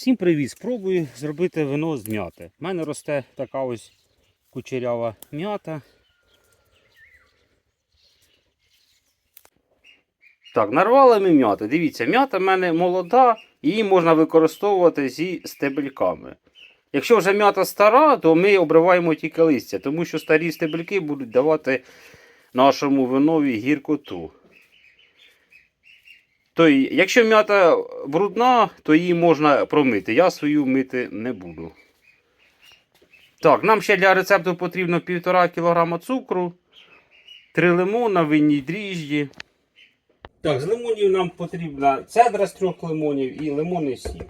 Всім привіт! Спробую зробити вино з м'яти. У мене росте така ось кучерява м'ята. Так, нарвали ми м'яти. Дивіться, м'ята в мене молода, її можна використовувати зі стебельками. Якщо вже м'ята стара, то ми обриваємо тільки листя, тому що старі стебельки будуть давати нашому винові гіркоту. То, якщо м'ята брудна, то її можна промити. Я свою мити не буду. Так, нам ще для рецепту потрібно 1,5 кг цукру, 3 лимона, винні дріжджі. Так, з лимонів нам потрібна цедра з трьох лимонів і лимонний сік.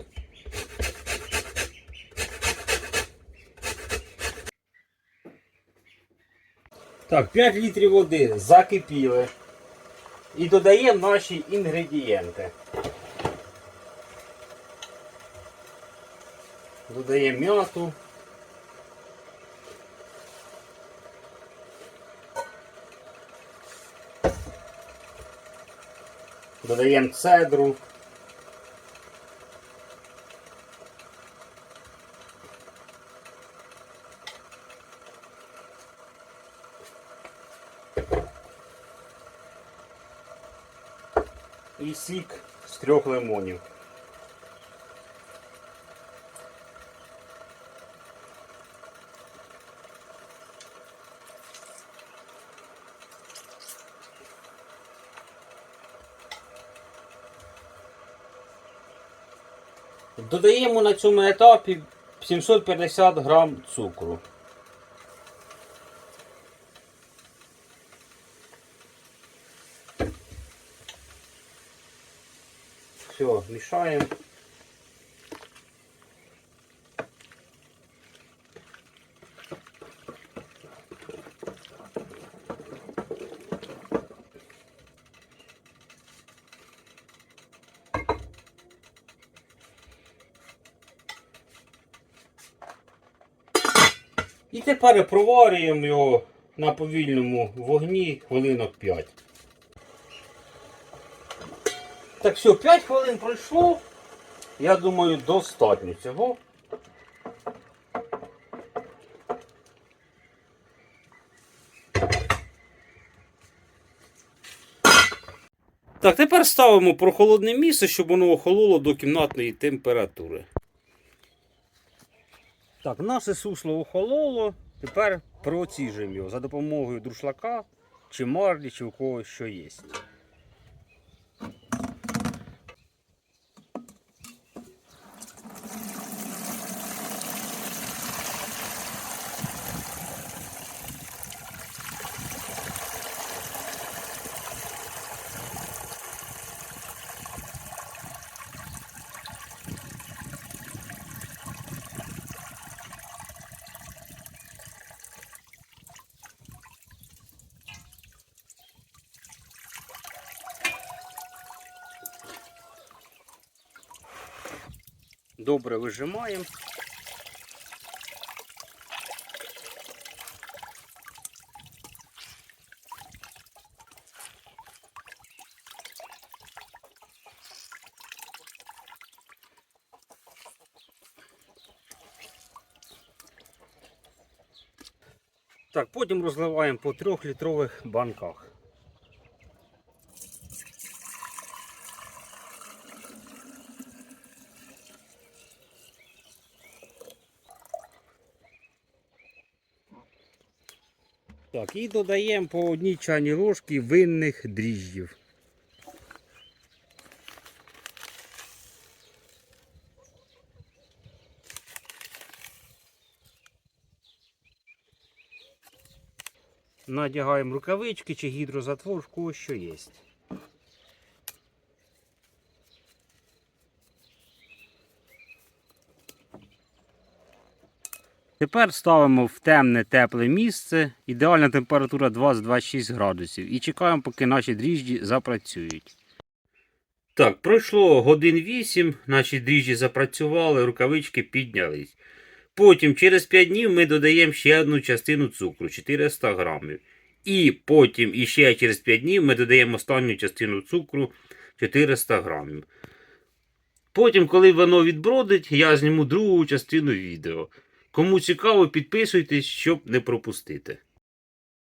Так, 5 літрів води закипіли. І додаємо наші інгредієнти. Додаємо м'яту. Додаємо цедру. І сік з трьох лимонів. Додаємо на цьому етапі 750 грам цукру. Все, мішаємо. І тепер проварюємо його на повільному вогні хвилинок 5. Так все, 5 хвилин пройшло. Я думаю, достатньо цього. Так, тепер ставимо прохолодне місце, щоб воно охололо до кімнатної температури. Так, наше сусло охололо. Тепер проціжуємо його за допомогою друшлака чи марлі, чи у когось що є. Добре вижимаємо. Так, потім розливаємо по трьохлітрових банках. Так, і додаємо по одній чайній ложці винних дріжджів. Надягаємо рукавички чи гідрозатвор, в кого що є. Тепер ставимо в темне тепле місце. Ідеальна температура 20-26 градусів. І чекаємо, поки наші дріжджі запрацюють. Так, пройшло годин 8, наші дріжджі запрацювали, рукавички піднялись. Потім через 5 днів ми додаємо ще одну частину цукру 400 грамів. І потім іще через 5 днів ми додаємо останню частину цукру 400 грамів. Потім, коли воно відбродить, я зніму другу частину відео. Кому цікаво, підписуйтесь, щоб не пропустити.